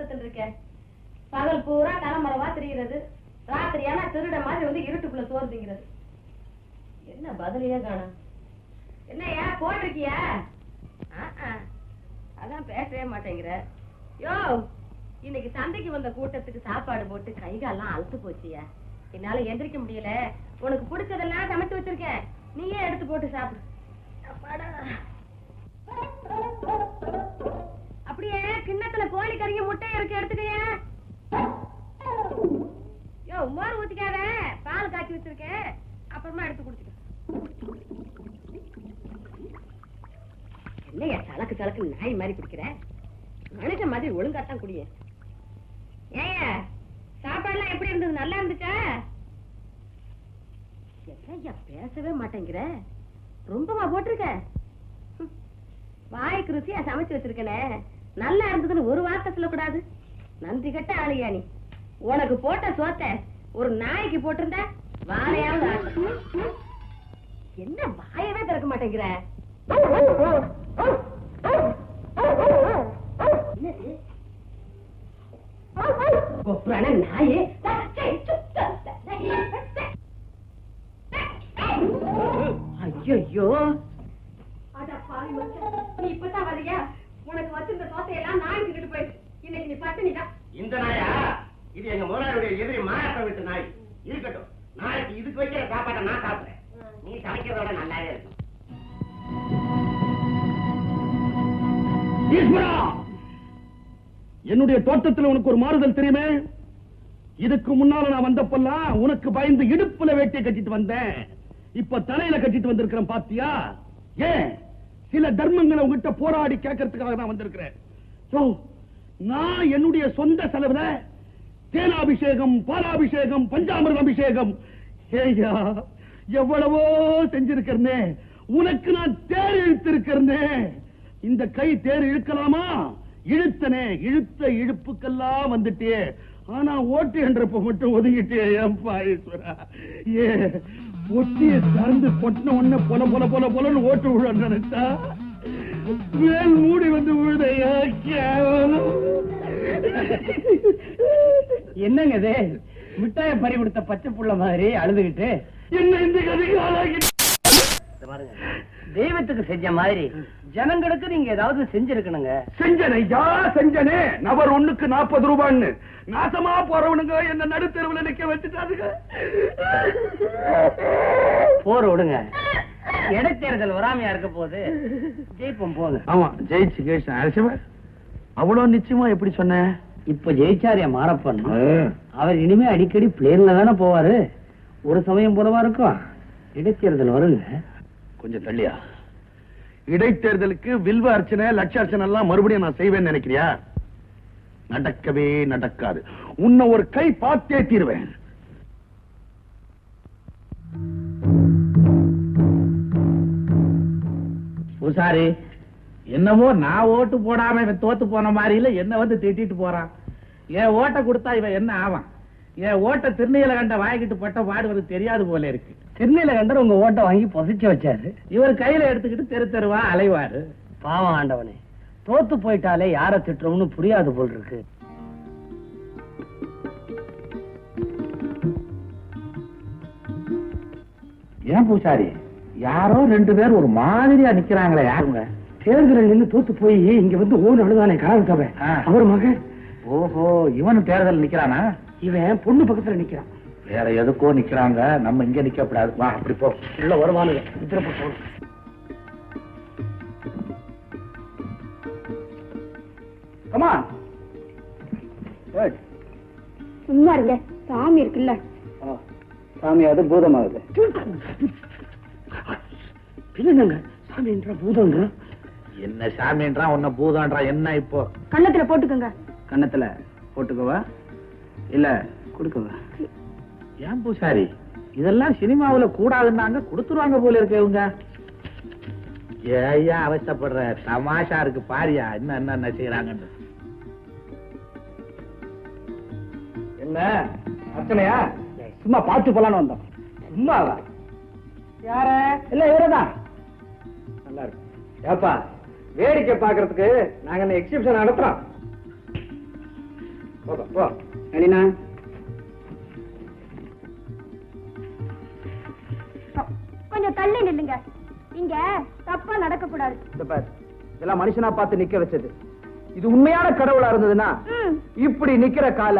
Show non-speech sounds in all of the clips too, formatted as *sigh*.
சோத்தத்தில் இருக்கேன் பகல் பூரா தலைமரவா திரிகிறது ராத்திரியானா திருட மாதிரி வந்து இருட்டுக்குள்ள சோறு திங்கிறது என்ன பதிலையே காணும் என்னய்யா போட்டிருக்கியா. அதான் பேசவே மாட்டேங்கிற. யோ இன்னைக்கு சந்தைக்கு வந்த கூட்டத்துக்கு சாப்பாடு போட்டு கை கால்லாம் அழுத்து போச்சியா என்னால எந்திரிக்க முடியல. உனக்கு பிடிச்சதெல்லாம் சமைச்சு வச்சிருக்கேன். நீயே எடுத்து போட்டு சாப்பிடு. அப்பாடா. அப்படியே கிண்ணத்துல கோழி கறிங்க முட்டை இருக்கு எடுத்துக்கயா. மோர் ஊத்திக்காத. பால் காய்ச்சி வச்சிருக்கேன் அப்புறமா எடுத்து குடிச்சுக்க. என்னையா சலக்கு சலக்கு நாய் மாதிரி குடிக்கிற மனுஷ மாதிரி ஒழுங்காத்தான் குடிய. ஏயா சாப்பாடுலாம் எப்படி இருந்தது? நல்லா இருந்துச்சா? என்னையா பேசவே மாட்டேங்கிற? ரொம்பவா போட்டிருக்க? வாய்க்கு ருசியா சமைச்சு வச்சிருக்கனே. நல்லா இருந்ததுன்னு ஒரு வார்த்தை சொல்லக்கூடாது. நன்றி கட்ட ஆளியா நீ? உனக்கு போட்ட சோத்த ஒரு நாய்க்கு போட்டிருந்த வாழையாவது என்ன வாயவே திறக்க மாட்டேங்கிற? கொப்புறான நாயே? ஐயோ அட பாவி நீ இப்பதான் வரையா? உனக்கு வச்சிருந்த தோசையெல்லாம் நாய்க்கு கிட்டு போயிடுச்சு இன்னைக்கு நீ பட்டினி தான் இந்த நாயா? இது எங்க முதலாளியுடைய எதிரி மாயப்ப விட்டு நாய். இருக்கட்டும். நாளைக்கு இதுக்கு வைக்கிற சாப்பாட்டை நான் சாப்பிடுறேன். நீ சமைக்கிறதோட நல்லாவே இருக்கும். ஈஸ்வரா! என்னுடைய தோட்டத்துல உனக்கு ஒரு மாறுதல் தெரியுமே? இதுக்கு முன்னால நான் வந்தப்பெல்லாம் உனக்கு பயந்து இடுப்புல வேட்டியை கட்டிட்டு வந்தேன். இப்ப தலையில கட்டிட்டு வந்திருக்கிறேன் பாத்தியா? ஏன்? சில தர்மங்களை உங்ககிட்ட போராடி கேட்கறதுக்காக நான் வந்திருக்கிறேன். சோ நான் என்னுடைய சொந்த செலவுல தேனாபிஷேகம் பாலாபிஷேகம் பஞ்சாமிரத அபிஷேகம் ஏயா எவ்வளவோ செஞ்சிருக்கிறனே. உனக்கு நான் தேர் இழுத்திருக்கிறனே. இந்த கை தேர் இழுக்கலாமா? இழுத்தனே இழுத்த இழுப்புக்கெல்லாம் வந்துட்டே. ஆனா ஓட்டு என்றப்ப மட்டும் ஒதுங்கிட்டே ஏன் பாயேஸ்வரா ஏ ஒட்டிய சார்ந்து கொட்டின உடனே பொல பொல பொல பொலன்னு ஓட்டு விழ நினைச்சா? மேல் மூடி வந்து விழுதையா? என்னங்க இது? மிட்டாய பறி கொடுத்த பச்சை புள்ள மாதிரி அழுதுகிட்டு. என்ன இந்த கதைக்கு ஆளாகி இத பாருங்க. தெய்வத்துக்கு செஞ்ச மாதிரி ஜனங்களுக்கு நீங்க ஏதாவது செஞ்சிருக்கணுங்க. செஞ்சனையா செஞ்சனே? நபர் ஒண்ணுக்கு நாற்பது ரூபான்னு. நாசமா போறவனுங்க என்ன நடுத்தெருவுல நிக்க வச்சுட்டாருங்க போற விடுங்க. இடைத்தேர்தல் வராமையா இருக்க போது ஜெயிப்போம் போங்க. ஆமா ஜெயிச்சு கேஷ் அரசிவ அவ்வளவு நிச்சயமா எப்படி சொன்ன? இப்ப ஜெயிச்சாரியா மாறப்பன். அவர் இனிமே அடிக்கடி பிளேன்ல தானே போவாரு. ஒரு சமயம் போலவா இருக்கும்? இடைத்தேர்தல் வருங்க. கொஞ்சம் தள்ளியா? இடைத்தேர்தலுக்கு வில்வ அர்ச்சனை லட்ச அர்ச்சனை எல்லாம் மறுபடியும் நான் செய்வேன்னு நினைக்கிறியா? நடக்கவே நடக்காது. உன்னை ஒரு கை பார்த்தே தீர்வேன். பூசாரி என்னவோ நான் ஓட்டு போடாம இவன் தோத்து போன மாதிரி இல்ல என்ன வந்து திட்டிட்டு போறான்? என் ஓட்டை கொடுத்தா இவன் என்ன ஆவான்? என் ஓட்டை திருநீல கண்ட வாங்கிட்டு பட்ட பாடுவது தெரியாது போல இருக்கு. திருநீல கண்டர் உங்க ஓட்டை வாங்கி பொசிச்சு வச்சாரு. இவர் கையில எடுத்துக்கிட்டு தெரு தெருவா அலைவாரு. பாவம் ஆண்டவனே. தோத்து போயிட்டாலே யார திட்டுறோம்னு புரியாது போல் இருக்கு. ஏன் பூசாரி? யாரோ ரெண்டு பேர் ஒரு மாதிரியா நிக்கிறாங்களே. யாருங்க? தேர்தலில் நின்னு தோத்து போய் இங்க வந்து ஓன் அழுதானே கனவு தவை. அவர் மகன். ஓஹோ இவனும் தேர்தல் நிக்கிறானா? இவன் பொண்ணு பக்கத்துல நிக்கிறான். வேற எதுக்கோ நிக்கிறாங்க. நம்ம இங்க நிக்க கூடாது வா அப்படி போ. உள்ள வருவானுங்க. இத்திர போட்டோம் கமான் சும்மா இருங்க. சாமி இருக்குல்ல. சாமி அது பூதமாகுது. பிள்ளைங்க சாமி என்ற பூதங்க? என்ன சாமின்றான் உன்ன பூதான்றான் என்ன இப்போ? கண்ணத்துல போட்டுக்கோங்க. கன்னத்துல போட்டுக்கவா? இல்ல கொடுக்கவா? ஏன் பூசாரி? இதெல்லாம் சினிமாவுல கூடாதுன்னாங்க கொடுத்துருவாங்க போல இருக்கு இவங்க. ஏயா அவசப்படுற. தமாஷா இருக்கு பாரியா என்ன என்ன என்ன செய்யறாங்கன்னு என்ன? அர்ச்சனையா? சும்மா பார்த்து போலான்னு வந்தோம். சும்மா யார? இல்ல இவரதான். நல்லா இருக்கு. ஏப்பா வேடிக்கை பாக்குறதுக்கு நாங்க இந்த எக்ஸிபிஷன் நடத்துறோம்? போ. நளினா கொஞ்சம் தள்ளி நில்லுங்க. இங்க தப்பா நடக்க கூடாது இதெல்லாம் மனுஷனா பார்த்து நிக்க வச்சது. இது உண்மையான கடவுளா இருந்ததுன்னா. இப்படி நிக்கிற கால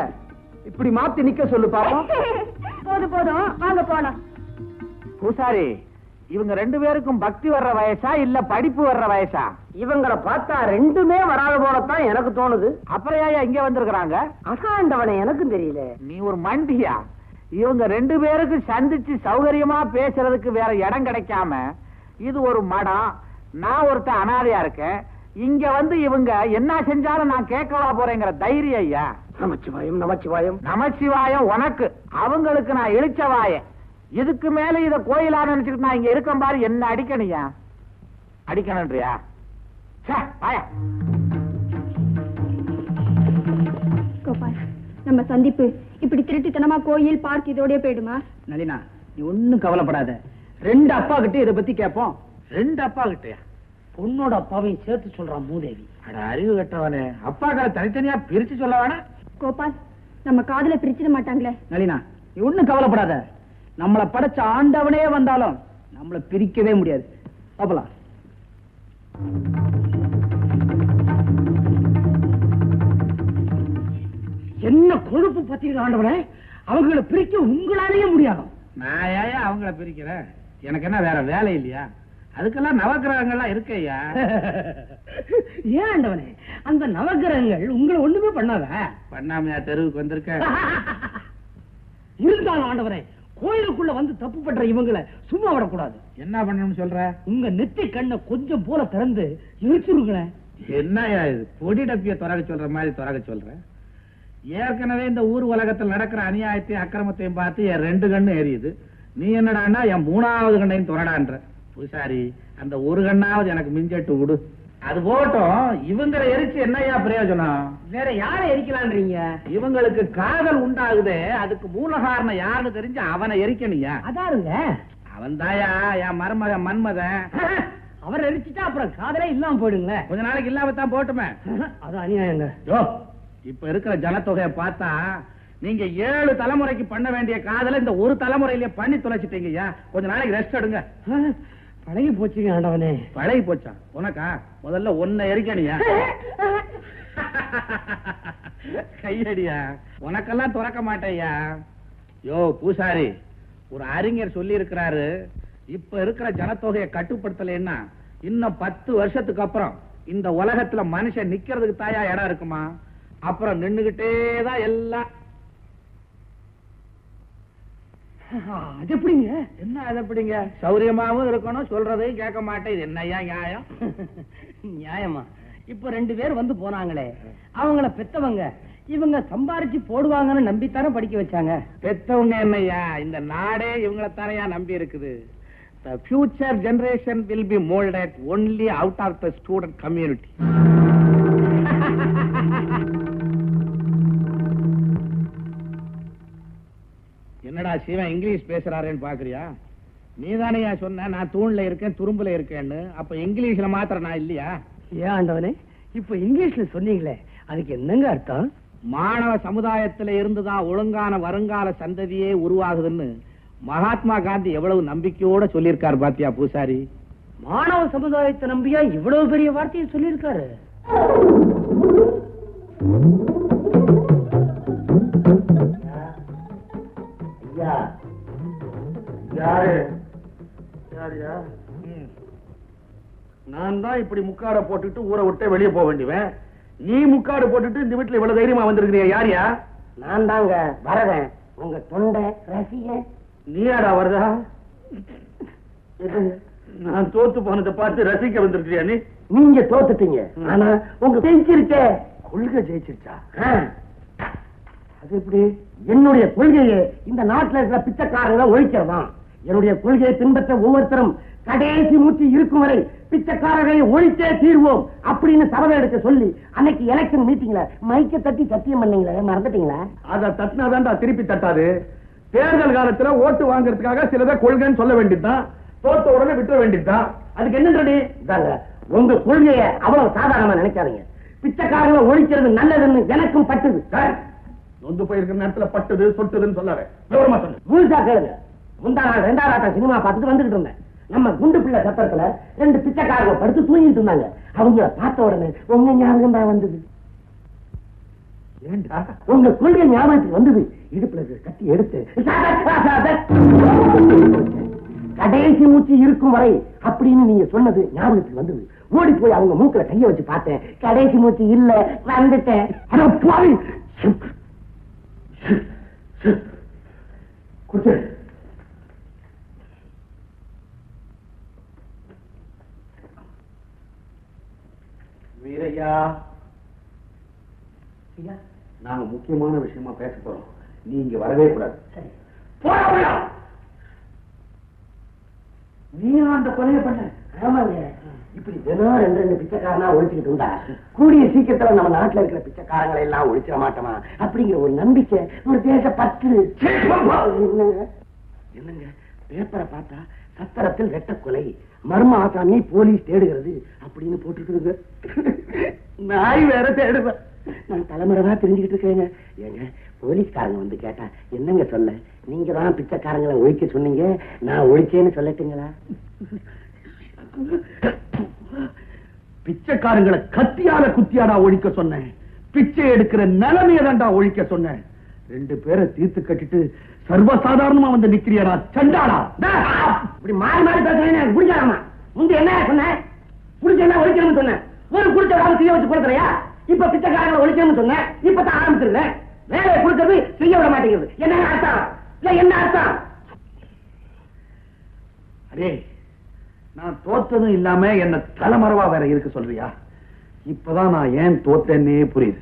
இப்படி மாத்தி நிக்க சொல்லு பாப்போம். *laughs* போதும் போதும் வாங்க போலாம். பூசாரி இவங்க ரெண்டு பேருக்கும் பக்தி வர்ற வயசா இல்ல படிப்பு வர்ற வயசா? இவங்கள பார்த்தா ரெண்டுமே வராத போலத்தான் எனக்கு தோணுது. அப்புறம் ஏன் இங்க வந்திருக்கிறாங்க? அசாண்டவனை எனக்கும் தெரியல. நீ ஒரு மண்டியா? இவங்க ரெண்டு பேருக்கு சந்திச்சு சௌகரியமா பேசுறதுக்கு வேற இடம் கிடைக்காம இது ஒரு மடம் நான் ஒருத்தன் அனாதையா இருக்கேன் இங்க வந்து இவங்க என்ன செஞ்சாலும் நான் கேட்கவா போறேங்கிற தைரியம் ஐயா. நமச்சிவாயம் நமச்சிவாயம். நமச்சிவாயம் உனக்கு அவங்களுக்கு நான் இழிச்சவாய. இதுக்கு மேல இத கோயிலா நினைச்சுக்கிட்டு நான் இங்க இருக்கேன் பாரு என்ன அடிக்கணுயா அடிக்கணுன்றியா கோபால் நம்ம சந்திப்பு இப்படி திருட்டுத்தனமா கோயில் பார்க் இதோடய போயிடுமா? நளினா நீ ஒண்ணும் கவலைப்படாத. ரெண்டு அப்பா கிட்ட இத பத்தி கேட்போம் ரெண்டு அப்பா கிட்டயா? பொண்ணோட அப்பாவையும் சேர்த்து சொல்றான் மூதேவி. அட அறிவு கட்டவனே. அப்பாக்களை தனித்தனியா பிரிச்சு சொல்ல கோபால் நம்ம காதுல பிரிச்சிட மாட்டாங்களே. நளினா நீ ஒண்ணும் கவலைப்படாத. நம்மள படைச்ச ஆண்டவனே வந்தாலும் நம்மள பிரிக்கவே முடியாது. பாப்பலாம் என்ன கொழுப்பு பத்திரிக்கை ஆண்டவனே? அவங்கள பிரிக்க உங்களாலேயே முடியாது. நான் ஏன் அவங்கள பிரிக்கிறேன்? எனக்கு என்ன வேற வேலை இல்லையா? அதுக்கெல்லாம் நவக்கிரகங்கள்லாம் இருக்கையா *laughs* ஏன் ஆண்டவனே? அந்த நவகிரகங்கள் உங்களை ஒண்ணுமே பண்ணாத? பண்ணாமையா தெருவுக்கு வந்திருக்க *laughs* இருந்தாலும் ஆண்டவரே கோயிலுக்குள்ள வந்து தப்பு பண்ற இவங்களை சும்மா விடக்கூடாது. என்ன பண்ணணும்னு சொல்ற? உங்க நெத்தி கண்ணை கொஞ்சம் போல திறந்து இழுச்சிருங்களேன் என்னய்யா இது? பொடி டப்பிய துறக்க சொல்ற மாதிரி துறக்க சொல்ற? ஏற்கனவே இந்த ஊர் உலகத்தில் நடக்கிற அநியாயத்தையும் அக்கிரமத்தையும் பார்த்து என் ரெண்டு கண்ணு எரியுது. நீ என்னடான்னா என் மூணாவது கண்ணையும் துறடான்ற. பூசாரி அந்த ஒரு கண்ணாவது எனக்கு மிஞ்சட்டு விடு. அது போகட்டும் இவங்களை எரிச்சு என்னய்யா பிரயோஜனம்? வேற யாரை எரிக்கலான்றீங்க? இவங்களுக்கு காதல் உண்டாகுதே அதுக்கு மூல காரணம் யாருன்னு தெரிஞ்சு அவனை எரிக்கணுயா அதாருங்க. அவன் தாயா என் மருமகன் மன்மதன். *laughs* அவர் எரிச்சிட்டா அப்புறம் காதலே இல்லாம போயிடுங்களேன் கொஞ்ச நாளைக்கு இல்லாம தான் போட்டுமே. *laughs* அது அநியாயங்க. யோ இப்ப இருக்கிற ஜனத்தொகையை பார்த்தா நீங்க ஏழு தலைமுறைக்கு பண்ண வேண்டிய காதல இந்த ஒரு தலைமுறையிலேயே பண்ணி தொலைச்சிட்டீங்கய்யா. கொஞ்ச நாளைக்கு ரெஸ்ட் எடுங்க. *laughs* பழகி போச்சுங்க ஆண்டவனே. பழகி போச்சா? உனக்கா? முதல்ல ஒன்ன எரிக்கணியா *laughs* கையடியா? உனக்கெல்லாம் துறக்க மாட்டேயா? யோ பூசாரி ஒரு அறிஞர் சொல்லி இருக்கிறாரு இப்ப இருக்கிற ஜனத்தொகையை கட்டுப்படுத்தலைன்னா இன்னும் பத்து வருஷத்துக்கு அப்புறம் இந்த உலகத்துல மனுஷன் நிக்கிறதுக்கு தாயா இடம் இருக்குமா? அப்புறம் நின்னுகிட்டே தான் எல்லாம் அது எப்படிங்க? என்ன அது எப்படிங்க? சௌரியமாவும் இருக்கணும் சொல்றதையும் கேட்க மாட்டேன். இது என்னய்யா நியாயம்? *laughs* நியாயமா? இப்ப ரெண்டு பேர் வந்து போனாங்களே. அவங்கள பெத்தவங்க இவங்க சம்பாரிச்சு போடுவாங்கன்னு நம்பித்தானே படிக்க வச்சாங்க. பெத்தவங்க என்னய்யா? இந்த நாடே இவங்களத்தானையா நம்பி இருக்குது. The future generation will be molded only out of the student community. Sivan English பேசுறாருன்னு பாக்குறியா? நீதானையா சொன்ன நான் தூண்ல இருக்கேன் துரும்புல இருக்கேன்னு. அப்ப இங்கிலீஷ்ல மாத்திர நான் இல்லையா? ஏன் ஆண்டவனே இப்ப இங்கிலீஷ்ல சொன்னீங்களே அதுக்கு என்னங்க அர்த்தம்? மாணவ சமுதாயத்துல இருந்துதான் ஒழுங்கான வருங்கால சந்ததியே உருவாகுதுன்னு மகாத்மா காந்தி எவ்வளவு நம்பிக்கையோட சொல்லியிருக்காரு பாத்தியா பூசாரி? மாணவ சமுதாயத்தை நம்பியா இவ்வளவு பெரிய வார்த்தையை சொல்லியிருக்காரு? நான் தான் இப்படி முக்காட போட்டுட்டு ஊரை விட்டு வெளியே போக வேண்டியவன். நீ முக்காடு போட்டுட்டு இந்த வீட்டுல இவ்வளவு தைரியமா வந்திருக்கிறியா யாரியா நான் தாங்க வரதன். உங்க தொண்டை ரசிகன். நீயாடா வருதா? நான் தோத்து போனதை பார்த்து ரசிக்க வந்திருக்கிறியா நீ? நீங்க தோத்துட்டீங்க. ஆனா உங்க ஜெயிச்சிருக்க கொள்கை ஜெயிச்சிருச்சா? அது எப்படி? என்னுடைய கொள்கையை இந்த நாட்டுல இருக்கிற பிச்சைக்காரங்களை ஒழிக்கிறதான் என்னுடைய கொள்கையை பின்பற்ற ஒவ்வொருத்தரும் கடைசி மூச்சு இருக்கும் வரை பிச்சைக்காரர்களை ஒழித்தே தீர்வோம் அப்படின்னு சபதம் எடுக்க சொல்லி அன்னைக்கு எலெக்ஷன் மீட்டிங்ல மைக்க தட்டி சத்தியம் பண்ணீங்களே மறந்துட்டீங்களா? அத தட்டினாதான்டா திருப்பி தட்டாது. தேர்தல் காலத்துல ஓட்டு வாங்குறதுக்காக சிலதை கொள்கைன்னு சொல்ல வேண்டியதுதான். தோத்த உடனே விட்டுற வேண்டியதுதான். அதுக்கு என்னன்றடி இதாங்க உங்க கொள்கையை அவ்வளவு சாதாரணமா நினைக்காதீங்க. பிச்சைக்காரங்களை ஒழிக்கிறது நல்லதுன்னு எனக்கும் பட்டுது. சார், நொந்து போயிருக்கிற நேரத்துல பட்டது சொட்டுதுன்னு சொல்லாத. விவரமா சொல்லு. முழுசா கேளுங்க. முந்தா நாள் ஆட்டம் சினிமா பார்த்துட்டு வந்துகிட்டு இருந்தேன். நம்ம குண்டு பிள்ளை சத்திரத்துல ரெண்டு பிச்சைக்காரங்க படுத்து தூங்கிட்டு இருந்தாங்க. அவங்கள பார்த்த உடனே உங்க ஞாபகம் தான் வந்தது. ஏண்டா? உங்க கொள்கை ஞாபகத்துக்கு வந்தது. இடுப்புல கத்தி எடுத்து. கடைசி மூச்சு இருக்கும் வரை அப்படின்னு நீங்க சொன்னது ஞாபகத்துக்கு வந்தது. ஓடி போய் அவங்க மூக்குல கைய வச்சு பார்த்தேன். கடைசி மூச்சு இல்ல வந்துட்டேன். குடிச்சு வீரையா. நாங்க முக்கியமான விஷயமா பேச போறோம். நீ இங்க வரவே கூடாது. போடா உள்ள. நீ அந்த கொலையை பண்ண ஆமாங்க இப்படி தினம் ரெண்டு ரெண்டு பிச்சைக்காரனா ஒழிச்சுக்கிட்டு இருந்தா கூடிய சீக்கிரத்துல நம்ம நாட்டுல இருக்கிற பிச்சைக்காரங்களை எல்லாம் ஒழிச்சிட மாட்டோமா? அப்படிங்கிற ஒரு நம்பிக்கை ஒரு தேச பற்று என்னங்க? பேப்பரை பார்த்தா சத்திரத்தில் வெட்ட கொலை. மர்ம ஆசாமி போலீஸ் தேடுகிறது அப்படின்னு போட்டுருக்குதுங்க. நாய் வேற தேடுவேன் நான் தலைமுறைவா தெரிஞ்சுக்கிட்டு இருக்கேங்க. ஏங்க போலீஸ்காரங்க வந்து கேட்டா என்னங்க சொல்ல? நீங்க தான் பிச்சைக்காரங்களை ஒழிக்க சொன்னீங்க. நான் ஒழிச்சேன்னு சொல்லட்டுங்களா? பிச்சைக்காரங்களை கத்தியால குத்தியாடா ஒழிக்க சொன்னேன். பிச்சை எடுக்கிற நிலைமையதான்டா ஒழிக்க சொன்னேன். ரெண்டு பேரை தீர்த்து கட்டிட்டு சர்வசாதாரணமா வந்து நிக்கிறியாடா சண்டாடா இப்படி மாறி மாறி பேசுறேன் புடிச்சாராமா முந்தி என்ன சொன்னேன் புடிச்ச என்ன ஒழிக்கணும்னு சொன்னேன் ஒரு குடிச்ச காலம் செய்ய வச்சு கொடுக்குறியா? இப்ப பிச்சைக்காரங்களை ஒழிக்கணும்னு சொன்னேன் இப்ப தான் ஆரம்பிச்சிருந்தேன் வேலையை கொடுக்கறது செய்ய விட மாட்டேங்குது. என்ன அர்த்தம்? இல்ல என்ன அர்த்தம்? அரே நான் தோத்ததும் இல்லாம என்ன தலைமறைவா வேற இருக்க சொல்றியா? இப்பதான் நான் ஏன் தோத்தேன்னே புரியுது.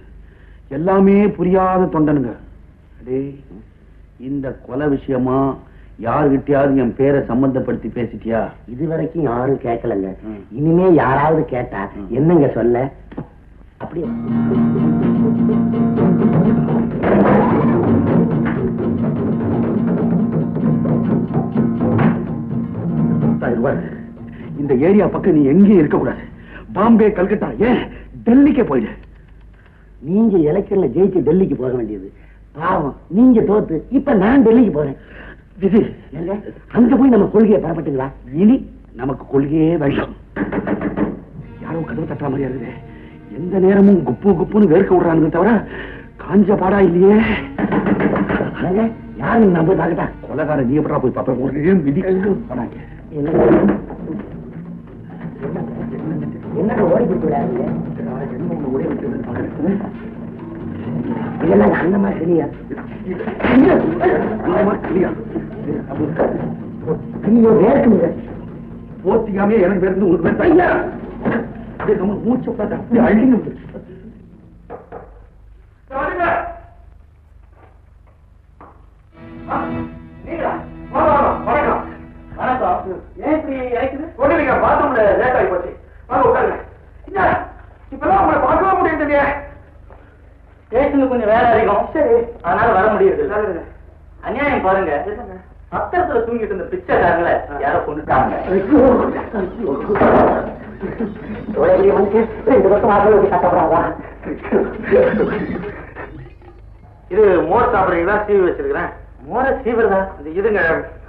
எல்லாமே புரியாத தொண்டனுங்க. அடே இந்த கொலை விஷயமா யாருகிட்டயாவது என் பேரை சம்பந்தப்படுத்தி பேசிட்டியா? இது வரைக்கும் யாரும் கேட்கலங்க. இனிமே யாராவது கேட்டா. என்னங்க சொல்ல? அப்படியே. ரூபாய். இந்த ஏரியா பக்கம் நீ எங்கேயும் இருக்க கூடாது பாம்பே கல்கட்டா ஏன்? டெல்லிக்கே போயிடு. நீங்க எலெக்ஷன்ல ஜெயிச்சு டெல்லிக்கு போக வேண்டியது. பாவம் நீங்க தோத்து இப்ப நான் டெல்லிக்கு போறேன். இது அங்க போய் நம்ம கொள்கையை பெறப்பட்டுங்களா இனி நமக்கு கொள்கையே வேண்டாம். யாரோ கதவு தட்டுற மாதிரியா இருக்குது. எந்த நேரமும் குப்பு குப்புன்னு வேர்க்க விடுறானுங்க தவிர காஞ்ச பாடா இல்லையே. யாரும் நம்ம தாக்கட்டா கொலகார நீ எப்படா போய் பாப்ப ஒரே மிதி போனாங்க. என்ன ஓடி இதெல்லாம் அந்த மாதிரி அந்த மாதிரி இல்லையா? ஐயோ வேர்க்குங்க போத்திக்காமே எனக்கு வேறு உனக்கு வேறு ஐயா மூச்சு பார்த்தா அப்படியே அள்ளிங்க பிச்சைக்காரங்களை யாரோ கொண்டுட்டாங்க. ரெண்டு பக்கம் வாசல் வச்சு கட்டப்படாதா? இது மோர் சாப்பிடுறீங்களா? சீவி வச்சிருக்கிறேன். மோர சீவிரதா இந்த இதுங்க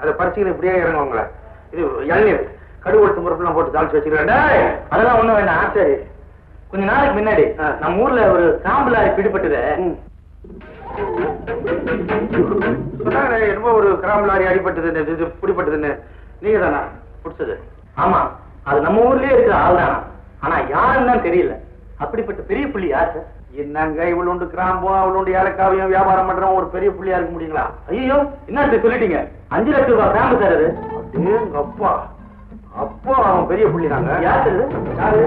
அதை பறிச்சுக்கிட்டு இப்படியே இறங்குவாங்களே இது இளநீர். கடுகு உளுத்து முறுப்புலாம் போட்டு தாளிச்சு வச்சுக்கிறேன்! அதெல்லாம் ஒண்ணும் வேண்டாம். சரி. கொஞ்ச நாளைக்கு முன்னாடி. நம்ம ஊர்ல ஒரு காம்புலாரி பிடிபட்டது. என்னமோ ஒரு கிராம் லாரி அடிபட்டதுன்னு இது பிடிப்பட்டதுன்னு நீங்க தானா பிடிச்சது. ஆமா அது நம்ம ஊர்லயே இருக்கிற ஆள் தானா ஆனா யாருன்னு தெரியல. அப்படிப்பட்ட பெரிய புள்ளி யார் சார்? என்னங்க இவ்வளோண்டு கிராம்பும் அவ்வளோண்டு ஏலக்காவையும் வியாபாரம் பண்றவன் ஒரு பெரிய புள்ளியா இருக்க முடியுங்களா? ஐயோ என்ன சொல்லிட்டீங்க? அஞ்சு லட்சம் ரூபாய் கிராம்பு சார் அது. அப்படியேங்க அப்பா. அப்பா அவன் பெரிய புள்ளி தாங்க யார் சார்? யாரு.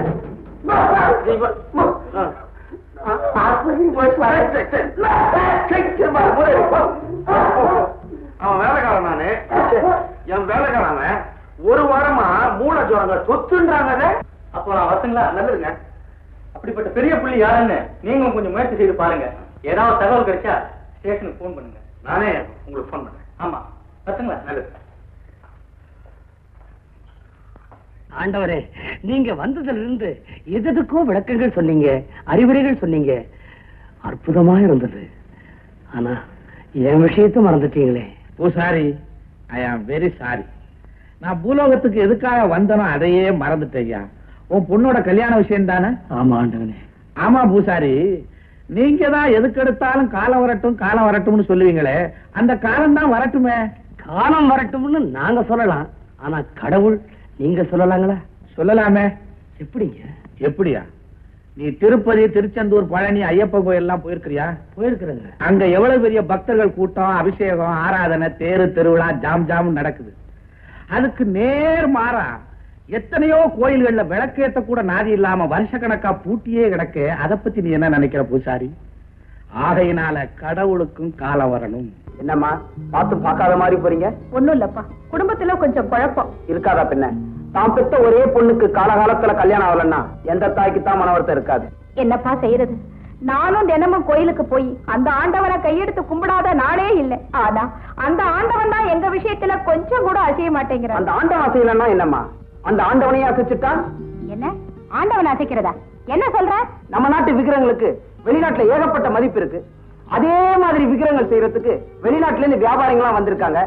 அவன் வேலைக்காரன் நானு. என் வேலைக்காரன் ஒரு வாரமா மூல ஜுரங்க சொத்துன்றாங்க அப்போ நான் வரட்டுங்களா? நல்லதுங்க. அப்படிப்பட்ட பெரிய புள்ளி யாருன்னு நீங்களும் கொஞ்சம் முயற்சி செய்து பாருங்க. ஏதாவது தகவல் கிடைச்சா ஸ்டேஷனுக்கு போன் பண்ணுங்க. நானே உங்களுக்கு ஃபோன் பண்றேன். ஆமா. வரட்டுங்களா? நல்லது. ஆண்டவரே நீங்க வந்ததுல இருந்து எதுக்கோ விளக்கங்கள் சொன்னீங்க அறிவுரைகள் சொன்னீங்க. அற்புதமா இருந்தது. ஆனா என் விஷயத்த மறந்துட்டீங்களே. பூசாரி ஐ ஆம் வெரி சாரி நான் பூலோகத்துக்கு எதுக்காக வந்தனோ அதையே மறந்துட்டேயா உன் பொண்ணோட கல்யாண விஷயம் தானே? ஆமா ஆண்டவனே. ஆமா பூசாரி. நீங்க தான் எதுக்கு எடுத்தாலும் காலம் வரட்டும் காலம் வரட்டும்னு சொல்லுவீங்களே. அந்த காலம் தான் வரட்டுமே. காலம் வரட்டும்னு நாங்க சொல்லலாம். ஆனா கடவுள் நீங்க சொல்லலாங்களா? சொல்லலாமே. எப்படிங்க? எப்படியா? நீ திருப்பதி திருச்செந்தூர் பழனி ஐயப்ப கோயில் எல்லாம் போயிருக்கிறியா? போயிருக்கிறேங்க. அங்க எவ்வளவு பெரிய பக்தர்கள் கூட்டம் அபிஷேகம் ஆராதனை தேரு திருவிழா ஜாம் ஜாம் நடக்குது. அதுக்கு நேர் மாறா எத்தனையோ கோயில்கள்ல விளக்கேத்த கூட நாதி இல்லாம வருஷக்கணக்கா பூட்டியே கிடக்க. அத பத்தி நீ என்ன நினைக்கிற பூசாரி? ஆகையினால கடவுளுக்கும் காலம் வரணும். என்னம்மா பார்த்து பார்க்காத மாதிரி போறீங்க? ஒண்ணும் இல்லப்பா. குடும்பத்துல கொஞ்சம் குழப்பம். இருக்காதா பின்ன? தான் பெத்த ஒரே பொண்ணுக்கு காலகாலத்துல கல்யாணம் ஆகலன்னா எந்த தாய்க்கு தான் மனவர்த்தம் இருக்காது. என்னப்பா செய்யறது? நானும் தினமும் கோயிலுக்கு போய் அந்த ஆண்டவனை கையெடுத்து கும்பிடாத நாளே இல்ல. ஆனா அந்த ஆண்டவன் தான் எங்க விஷயத்துல கொஞ்சம் கூட அசைய மாட்டேங்கிறான் அந்த ஆண்டவன் அசையலன்னா என்னம்மா? அந்த ஆண்டவனையே அசைச்சுட்டா? என்ன? ஆண்டவன் அசைக்கிறதா? என்ன சொல்ற? நம்ம நாட்டு விக்கிரங்களுக்கு வெளிநாட்டுல ஏகப்பட்ட மதிப்பு இருக்கு. அதே மாதிரி விக்கிரங்கள் செய்யறதுக்கு வெளிநாட்டுல இருந்து வியாபாரிகள்லாம் வந்திருக்காங்க.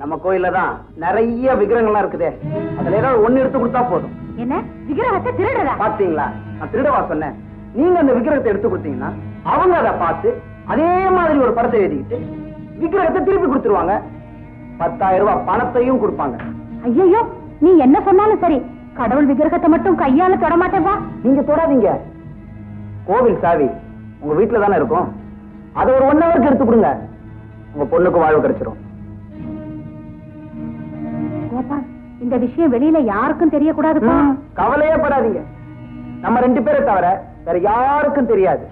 நம்ம கோயில்ல தான் நிறைய விக்கிரகங்கள்லாம் இருக்குதே. அதுல ஏதாவது ஒண்ணு எடுத்து கொடுத்தா போதும். என்ன? விக்கிரகத்தை திருடுறா பாத்தீங்களா? நான் திருடவா சொன்னேன். நீங்க அந்த விக்கிரகத்தை எடுத்து கொடுத்தீங்கன்னா அவங்க அதை பார்த்து அதே மாதிரி ஒரு படத்தை எழுதிக்கிட்டு விக்கிரகத்தை திருப்பி கொடுத்துருவாங்க. பத்தாயிரம் ரூபாய் பணத்தையும் கொடுப்பாங்க. ஐயோ நீ என்ன சொன்னாலும் சரி. கடவுள் விக்கிரகத்தை மட்டும் கையால தொட மாட்டேப்பா நீங்க தொடாதீங்க. கோவில் சாவி உங்க வீட்டுல தானே இருக்கும்? அதை ஒரு ஒன் ஹவருக்கு எடுத்து கொடுங்க. உங்க பொண்ணுக்கு வாழ்வு கிடைச்சிரும். கோபால் இந்த விஷயம் வெளியில யாருக்கும் தெரியக்கூடாதுப்பா. கவலையே படாதீங்க. நம்ம ரெண்டு பேரை தவிர வேற யாருக்கும் தெரியாது.